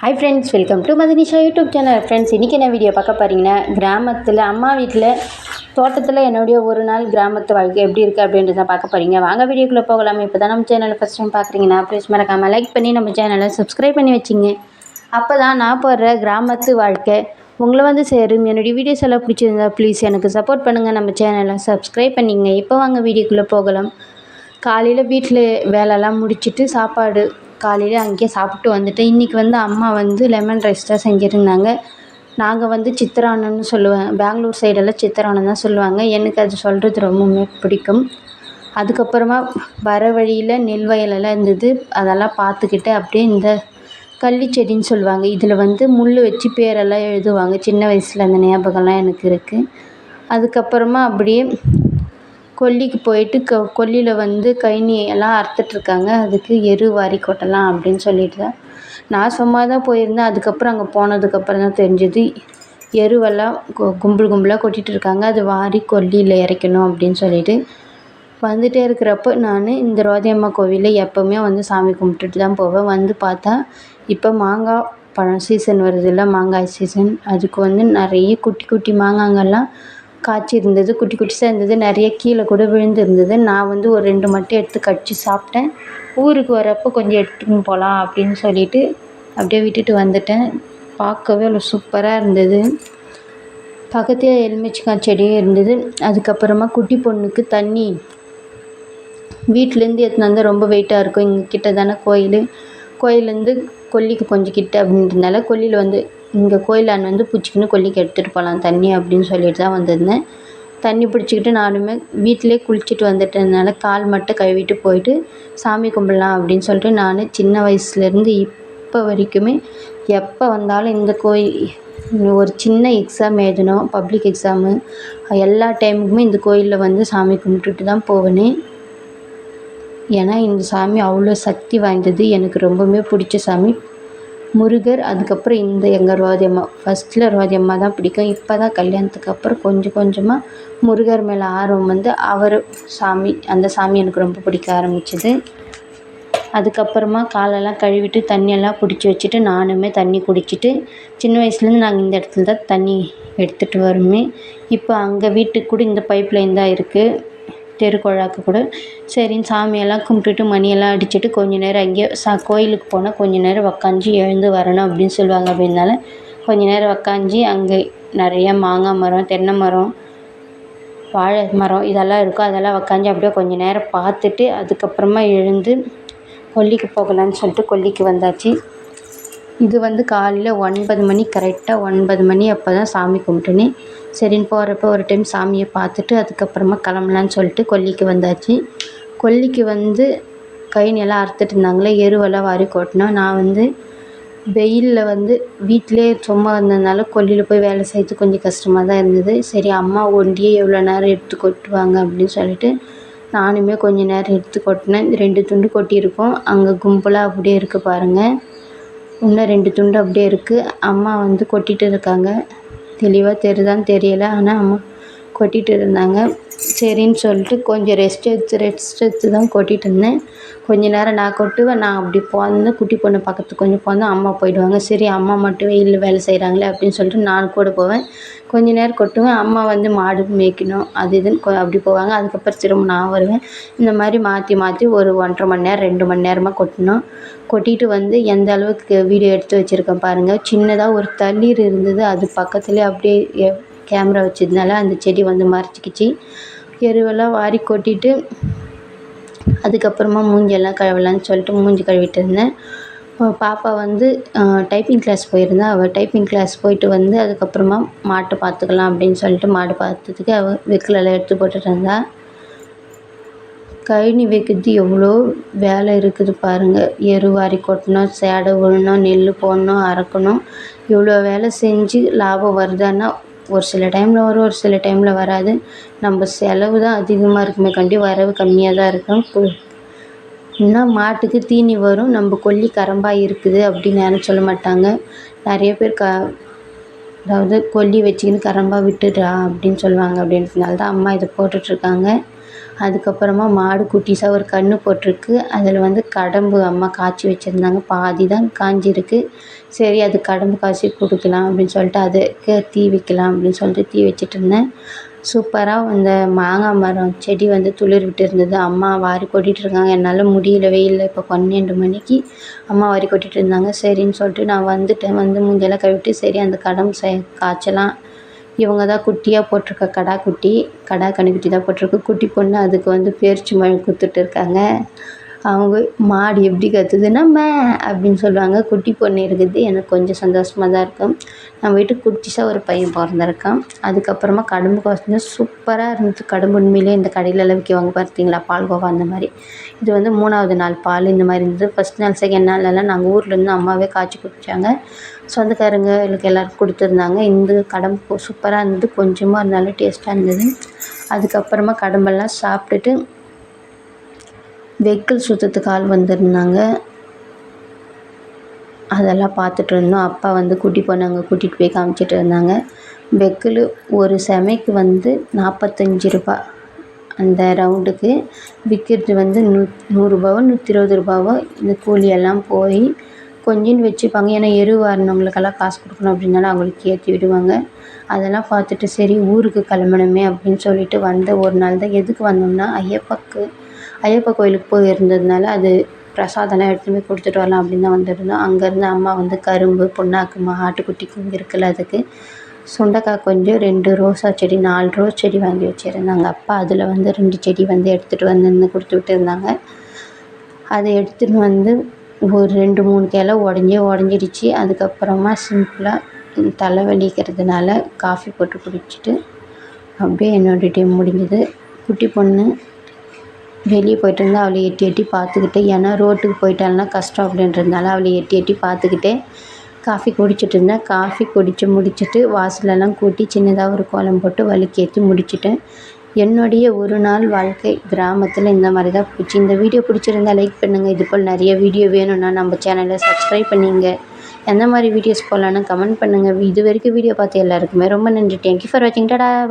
Hi friends welcome to Madhinisha YouTube channel friends இன்றைக்கி என்ன video பார்க்க போகிறீங்கன்னா கிராமத்தில் அம்மா வீட்டில் தோட்டத்தில் என்னுடைய ஒரு நாள் கிராமத்து வாழ்க்கை எப்படி இருக்குது அப்படின்றத பார்க்க போகிறீங்க வாங்க வீடியோக்குள்ளே போகலாம். இப்போ தான் நம்ம சேனலை ஃபஸ்ட் டைம் பார்க்குறீங்கன்னா ப்ளீஸ் மறக்காமல் லைக் பண்ணி நம்ம சேனலை சப்ஸ்கிரைப் பண்ணி வச்சிங்க. அப்போ தான் நான் போடுற கிராமத்து வாழ்க்கை உங்களை வந்து சேரும். என்னுடைய வீடியோஸ் எல்லாம் பிடிச்சிருந்தா ப்ளீஸ் எனக்கு சப்போர்ட் பண்ணுங்கள் நம்ம சேனலை சப்ஸ்கிரைப் பண்ணிங்க. இப்போ வாங்க வீடியோக்குள்ளே போகலாம். காலையில் வீட்டில் வேலைலாம் முடிச்சுட்டு சாப்பாடு காலையில் அங்கேயே சாப்பிட்டு வந்துட்டேன் இன்றைக்கி வந்து அம்மா வந்து லெமன் ரைஸ் தான் செஞ்சுருந்தாங்க. நாங்கள் வந்து சித்திரான்னம்னு சொல்லுவேன். பெங்களூர் சைடெல்லாம் சித்திரான்னம் தான் சொல்லுவாங்க. எனக்கு அது சொல்கிறது ரொம்பவுமே பிடிக்கும். அதுக்கப்புறமா வர வழியில் நெல் வயலெல்லாம் இருந்தது. அதெல்லாம் பார்த்துக்கிட்டு அப்படியே இந்த கள்ளி செடின்னு சொல்லுவாங்க. இதில் வந்து முள் வச்சு பேரெல்லாம் எழுதுவாங்க. சின்ன வயசில் அந்த ஞாபகம்லாம் எனக்கு இருக்குது அதுக்கப்புறமா அப்படியே கொல்லிக்கு போயிட்டு கொ கொல்லியில் வந்து கழனி எல்லாம் அறுத்துட்ருக்காங்க அதுக்கு எரு வாரி கொட்டலாம் அப்படின்னு சொல்லிட்டு தான். நான் சும்மா தான் போயிருந்தேன். அதுக்கப்புறம் அங்கே போனதுக்கப்புறம் தான் தெரிஞ்சது. எருவெல்லாம் கு கும்பல் கும்பலாக கொட்டிகிட்டு இருக்காங்க அது வாரி கொல்லியில் இறைக்கணும் அப்படின்னு சொல்லிட்டு. வந்துகிட்டே இருக்கிறப்போ நான் இந்த ரோதியம்மா கோவிலில் எப்போவுமே வந்து சாமி கும்பிட்டுட்டு தான் போவேன். வந்து பார்த்தா இப்போ மாங்காய் பழம் சீசன் வருதுல்ல மாங்காய் சீசன் அதுக்கு வந்து நிறைய குட்டி குட்டி மாங்காங்கெல்லாம் காய்ச்சி இருந்தது குட்டி குட்டிஸாக இருந்தது நிறைய கீழே கூட விழுந்துருந்தது நான் வந்து ஒரு ரெண்டு மட்டும் எடுத்து கடிச்சு சாப்பிட்டேன். ஊருக்கு வரப்போ கொஞ்சம் எடுத்துன்னு போகலாம் அப்படின்னு சொல்லிட்டு அப்படியே விட்டுட்டு வந்துட்டேன். பார்க்கவே அவ்வளோ சூப்பராக இருந்தது. பக்கத்தில் எலுமிச்சிக்காய் செடியும் இருந்தது. அதுக்கப்புறமா குட்டி பொண்ணுக்கு தண்ணி. வீட்டிலேருந்து எடுத்துன்னு வந்தால் ரொம்ப வெயிட்டாக இருக்கும். இங்கே கிட்ட தானே கோயில். கோயிலேருந்து கொல்லிக்கு கொஞ்சம் கிட்ட அப்படின்றதுனால கொல்லியில் வந்து இங்கே கோயிலாண்ட வந்து பிடிச்சிக்கின்னு கொல்லிக்கு எடுத்துகிட்டு போகலாம் தண்ணி அப்படின்னு சொல்லிட்டு தான் வந்திருந்தேன். தண்ணி பிடிச்சிக்கிட்டு நானுமே வீட்டிலே குளிச்சுட்டு வந்துட்டதுனால கால் மட்டும் கழுவிட்டு போயிட்டு சாமி கும்பிட்லாம் அப்படின்னு சொல்லிட்டு நான் சின்ன வயசுலேருந்து இப்போ வரைக்குமே எப்போ வந்தாலும் இந்த கோயில் ஒரு சின்ன எக்ஸாம் எழுதணும் பப்ளிக் எக்ஸாமு எல்லா டைமுக்குமே இந்த கோயிலில் வந்து சாமி கும்பிட்டுட்டு தான் போவேனே. ஏன்னா இந்த சாமி அவ்வளோ சக்தி வாய்ந்தது. எனக்கு ரொம்பவுமே பிடிச்ச சாமி. முருகர் அதுக்கப்புறம் இந்த எங்கள் ரோதியம்மா ஃபஸ்ட்டில் ரோதியம்மா தான் பிடிக்கும். இப்போ தான் கல்யாணத்துக்கு அப்புறம் கொஞ்சம் கொஞ்சமாக முருகர் மேலே ஆர்வம் வந்து அவர் சாமி அந்த சாமி எனக்கு ரொம்ப பிடிக்க ஆரம்பிச்சது. அதுக்கப்புறமா காலெல்லாம் கழுவிட்டு தண்ணியெல்லாம் பிடிச்சி வச்சுட்டு நானுமே தண்ணி குடிச்சிட்டு சின்ன வயசுலேருந்து நாங்கள் இந்த இடத்துல தான் தண்ணி எடுத்துகிட்டு வருமே. இப்போ அங்கே வீட்டுக்கு கூட இந்த பைப் லைன் தான் இருக்குது தெருக்குழாக்கு கூட சரின்னு சாமியெல்லாம் கும்பிட்டுட்டு மணியெல்லாம் அடிச்சுட்டு கொஞ்ச நேரம் அங்கேயே சா கோயிலுக்கு போனால் கொஞ்ச நேரம் உக்காஞ்சி எழுந்து வரணும் அப்படின்னு சொல்லுவாங்க. அப்படின்னால கொஞ்ச நேரம் உக்காஞ்சி அங்கே நிறைய மாங்காய் மரம் தென்னை மரம் வாழை மரம் இதெல்லாம் இருக்கும். அதெல்லாம் உக்காஞ்சி அப்படியே கொஞ்ச நேரம் பார்த்துட்டு அதுக்கப்புறமா எழுந்து கொல்லிக்கு போகலான்னு சொல்லிட்டு கொல்லிக்கு வந்தாச்சு. இது வந்து காலையில் ஒன்பது மணி கரெக்டாக ஒன்பது மணி அப்போ தான் சாமி கும்பிட்டேனே. சரின்னு போகிறப்ப ஒரு டைம் சாமியை பார்த்துட்டு அதுக்கப்புறமா கிளம்பலான்னு சொல்லிட்டு கொல்லிக்கு வந்தாச்சு. கொல்லிக்கு வந்து கழனியெல்லாம் அறுத்துட்டு இருந்தாங்களே எருவெல்லாம் வாரி கொட்டினோம். நான் வந்து வெயிலில் வந்து வீட்டிலே சும்மா இருந்ததுனால கொல்லியில் போய் வேலை செய்கிறது கொஞ்சம் கஷ்டமாக தான் இருந்தது. சரி அம்மா ஒண்டியே எவ்வளோ நேரம் எடுத்து கொட்டுவாங்க அப்படின்னு சொல்லிட்டு நானுமே கொஞ்ச நேரம் எடுத்து கொட்டினேன். ரெண்டு துண்டு கொட்டியிருக்கோம். அங்கே கும்பலாக அப்படியே இருக்குது பாருங்கள் இன்னும் ரெண்டு துண்டு அப்படியே இருக்குது அம்மா வந்து கொட்டிகிட்டு இருக்காங்க. தெளிவாக தெரியுதான்னு தெரியலை. ஆனால் அம்மா கொட்டிகிட்டு இருந்தாங்க சரின்னு சொல்லிட்டு கொஞ்சம் ரெஸ்ட் எடுத்து ரெஸ்ட் எடுத்து தான் கொட்டிகிட்டு இருந்தேன் கொஞ்ச நேரம் நான் கொட்டுவேன் நான் அப்படி போனேன் குட்டி பொண்ணு பக்கத்து கொஞ்சம் போனேன் அம்மா போயிடுவாங்க. சரி அம்மா மட்டும் வெயிலில் வேலை செய்கிறாங்களே அப்படின்னு சொல்லிட்டு நான் கூட போவேன். கொஞ்ச நேரம் கொட்டுவேன் அம்மா வந்து மாடு மேய்க்கணும் அது இதுன்னு கொ அப்படி போவாங்க. அதுக்கப்புறம் திரும்ப நான் வருவேன். இந்த மாதிரி மாற்றி மாற்றி ஒரு ஒன்றரை மணி நேரம் ரெண்டு மணி நேரமாக கொட்டினோம் கொட்டிட்டு வந்து எந்த அளவுக்கு வீடியோ எடுத்து வச்சுருக்கேன் பாருங்கள் சின்னதாக ஒரு தண்ணீர் இருந்தது அது பக்கத்துலேயே அப்படியே கேமரா வச்சதுனால அந்த செடி வந்து மறைச்சிக்கிச்சு. எருவெல்லாம் வாரி கொட்டிட்டு அதுக்கப்புறமா மூஞ்சியெல்லாம் கழுவலான்னு சொல்லிட்டு மூஞ்சி கழுவிட்டு இருந்தேன். பாப்பா வந்து டைப்பிங் கிளாஸ் போயிருந்தா அவள் டைப்பிங் கிளாஸ் போயிட்டு வந்து அதுக்கப்புறமா மாட்டை பார்த்துக்கலாம் அப்படின்னு சொல்லிட்டு மாடு பார்த்ததுக்கு அவள் வெக்கிலெல்லாம் எடுத்து போட்டுட்டு இருந்தா. கழனி வைக்கிறது எவ்வளோ வேலை இருக்குது பாருங்கள் எரு வாரி கொட்டணும் சேடை விழணும் நெல் போடணும் அறுக்கணும். இவ்வளோ வேலை செஞ்சு லாபம் வருதான்னா ஒரு சில டைமில் வரும் ஒரு சில டைமில் வராது. நம்ம செலவு தான் அதிகமாக இருக்குமே கண்டி வரவு கம்மியாக தான் இருக்கும். இன்னும் மாட்டுக்கு தீனி வரும். நம்ம கொல்லி கரம்பாக இருக்குது அப்படின்னு யாரும் சொல்ல மாட்டாங்க. நிறைய பேர் க அதாவது கொல்லி வச்சுக்கின்னு கரம்பாக விட்டுடுறா அப்படின்னு சொல்லுவாங்க அப்படின்றதுனால தான் அம்மா இதை போட்டுட்ருக்காங்க அதுக்கப்புறமா மாடு குட்டிஸாக ஒரு கன்று போட்டிருக்கு. அதில் வந்து கடம்பு அம்மா காய்ச்சி வச்சுருந்தாங்க. பாதி தான் காய்ஞ்சிருக்கு சரி அது கடம்பு காய்ச்சி கொடுக்கலாம் அப்படின்னு சொல்லிட்டு அதுக்கு தீ வைக்கலாம் அப்படின்னு சொல்லிட்டு தீ வச்சிட்ருந்தேன் சூப்பராக அந்த மாங்காய் மரம் செடி வந்து துளிர் விட்டு இருந்தது. அம்மா வாரி கொட்டிகிட்டு இருக்காங்க. என்னால் முடியல வெயிலில் இப்போ பன்னெண்டு மணிக்கு அம்மா வாரி கொட்டிகிட்டு இருந்தாங்க. சரின்னு சொல்லிட்டு நான் வந்துட்டேன். வந்து மூஞ்செல்லாம் கழுவிட்டு சரி அந்த கடம்பு ச காய்ச்சலாம். இவங்க தான் குட்டியாக போட்டிருக்க கடா குட்டி கடா கன்றுக்குட்டி தான் போட்டிருக்கு. குட்டி பொண்ணு அதுக்கு வந்து பேரிச்சம்பழம் கொடுத்துட்டு இருக்காங்க. அவங்க மாடு எப்படி கத்துதுன்னா மே அப்படின்னு சொல்லுவாங்க குட்டி பொண்ணு இருக்குது எனக்கு கொஞ்சம் சந்தோஷமாக தான் இருக்கும். நம்ம வீட்டுக்கு குட்டிஸாக ஒரு பையன் பிறந்திருக்கான். அதுக்கப்புறமா கடும்பு கோசம் சூப்பராக இருந்துச்சு கடும்பு உண்மையிலே இந்த கடையிலலாம் விற்குவாங்க பார்த்தீங்களா பால்கோவா அந்த மாதிரி. இது வந்து மூணாவது நாள் பால் இந்த மாதிரி இருந்தது. ஃபஸ்ட் நாள் செகண்ட் நாள்லலாம் நாங்கள் ஊர்லேருந்து அம்மாவே காய்ச்சி குடித்தாங்க சொந்தக்காரங்க எனக்கு எல்லாருக்கும் கொடுத்துருந்தாங்க. இந்த கடம்பு சூப்பராக இருந்தது. கொஞ்சமாக இருந்தாலும் டேஸ்ட்டாக இருந்தது. அதுக்கப்புறமா கடம்பெல்லாம் சாப்பிட்டுட்டு வெஹிக்கிள் சுற்றத்துக்கு ஆள் வந்திருந்தாங்க. அதெல்லாம் பார்த்துட்டு இருந்தோம். அப்பா வந்து குட்டி போனாங்க கூட்டிகிட்டு போய் காமிச்சிட்டு இருந்தாங்க. வெஹிக்கிளு ஒரு செமைக்கு வந்து நாற்பத்தஞ்சி ரூபா. அந்த ரவுண்டுக்கு விற்கிறது வந்து நூ நூறுரூபாவோ நூற்றி இருபது ரூபாவோ இந்த கூலியெல்லாம் போய் கொஞ்சம் வச்சுப்பாங்க. ஏன்னா எரு வாரினவங்களுக்கெல்லாம் காசு கொடுக்கணும் அப்படின்னாலும் அவங்களுக்கு ஏற்றி விடுவாங்க. அதெல்லாம் பார்த்துட்டு சரி ஊருக்கு கிளம்பணுமே அப்படின்னு சொல்லிட்டு வந்த ஒரு நாள் தான். எதுக்கு வந்தோம்னா ஐயப்பாக்கு ஐயப்ப கோயிலுக்கு போயிருந்ததுனால அது பிரசாதம்லாம் எடுத்துன்னு போய் கொடுத்துட்டு வரலாம் அப்படின்னு தான் வந்திருந்தோம். அங்கேருந்து அம்மா வந்து கரும்பு புண்ணாக்கு ஆட்டுக்குட்டிக்கு இருக்குல்ல அதுக்கு. சுண்டக்காய் கொஞ்சம் ரெண்டு ரோசா செடி நாலு ரோஸ் செடி வாங்கி வச்சுருந்தாங்க. அப்பா அதில் வந்து ரெண்டு செடி வந்து எடுத்துகிட்டு வந்து கொடுத்து விட்டுருந்தாங்க. அதை எடுத்துன்னு வந்து ஒரு ரெண்டு மூணு கிளை உடஞ்சே உடஞ்சிடுச்சி. அதுக்கப்புறமா சிம்பிளாக தலை வலிக்கிறதுனால காஃபி போட்டு குடிச்சிட்டு அப்படியே என்னோடய டே முடிஞ்சது. குட்டி பொண்ணு வெளியே போயிட்டு இருந்தால் அவளை எட்டி எட்டி பார்த்துக்கிட்டு ஏன்னா ரோட்டுக்கு போயிட்டாள்னா கஷ்டம் அப்படின்றதுனால அவளை எட்டி எட்டி பார்த்துக்கிட்டே காஃபி குடிச்சிட்டு இருந்தேன். காஃபி குடித்து முடிச்சுட்டு வாசலெல்லாம் கூட்டி சின்னதாக ஒரு கோலம் போட்டு வழுக்கேற்றி முடிச்சுட்டேன். என்னுடைய ஒரு நாள் வாழ்க்கை கிராமத்தில் இந்த மாதிரி தான் போச்சு. இந்த வீடியோ பிடிச்சிருந்தா லைக் பண்ணுங்கள் இது போல் நிறைய வீடியோ வேணும்னா நம்ம சேனலை சப்ஸ்கிரைப் பண்ணிங்க. எந்த மாதிரி வீடியோஸ் போடலான்னு கமெண்ட் பண்ணுங்கள் இது வரைக்கும் வீடியோ பார்த்து எல்லாருக்குமே ரொம்ப நன்றி. தேங்க்யூ ஃபார் வாட்சிங் டடா!